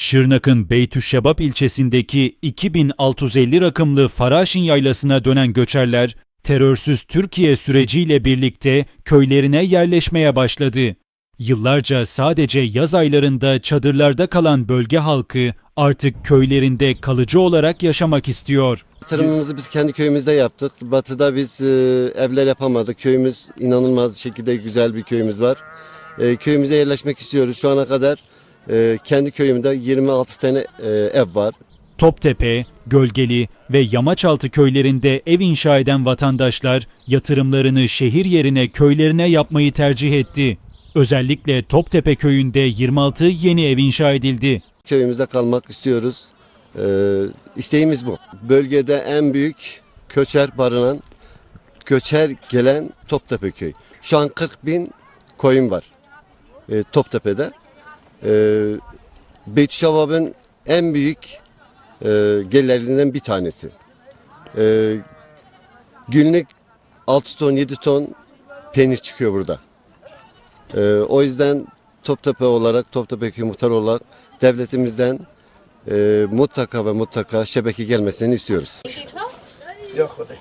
Şırnak'ın Beytüşşebap ilçesindeki 2650 rakımlı Faraşin Yaylası'na dönen göçerler, terörsüz Türkiye süreciyle birlikte köylerine yerleşmeye başladı. Yıllarca sadece yaz aylarında çadırlarda kalan bölge halkı artık köylerinde kalıcı olarak yaşamak istiyor. Yatırımımızı biz kendi köyümüzde yaptık. Batı'da biz e, evler yapamadık. Köyümüz inanılmaz şekilde güzel bir köyümüz var. E, köyümüze yerleşmek istiyoruz. Şu ana kadar e, kendi köyümde 26 tane e, ev var. Toptepe, Gölgeli ve Yamaçaltı köylerinde ev inşa eden vatandaşlar yatırımlarını şehir yerine köylerine yapmayı tercih etti. Özellikle Toptepe köyünde 26 yeni ev inşa edildi. Köyümüzde kalmak istiyoruz. E, isteğimiz bu. Bölgede en büyük köçer barınan, köçer gelen Toptepe köyü. Şu an 40 bin koyun var e, Toptepe'de. E, Beytüşşevap'ın en büyük e, gelirlerinden bir tanesi. E, günlük 6 ton 7 ton peynir çıkıyor burada. E, o yüzden Toptepe olarak, Toptepe Köyü Muhtarı olarak devletimizden e, mutlaka ve mutlaka şebeke gelmesini istiyoruz. Yok değil.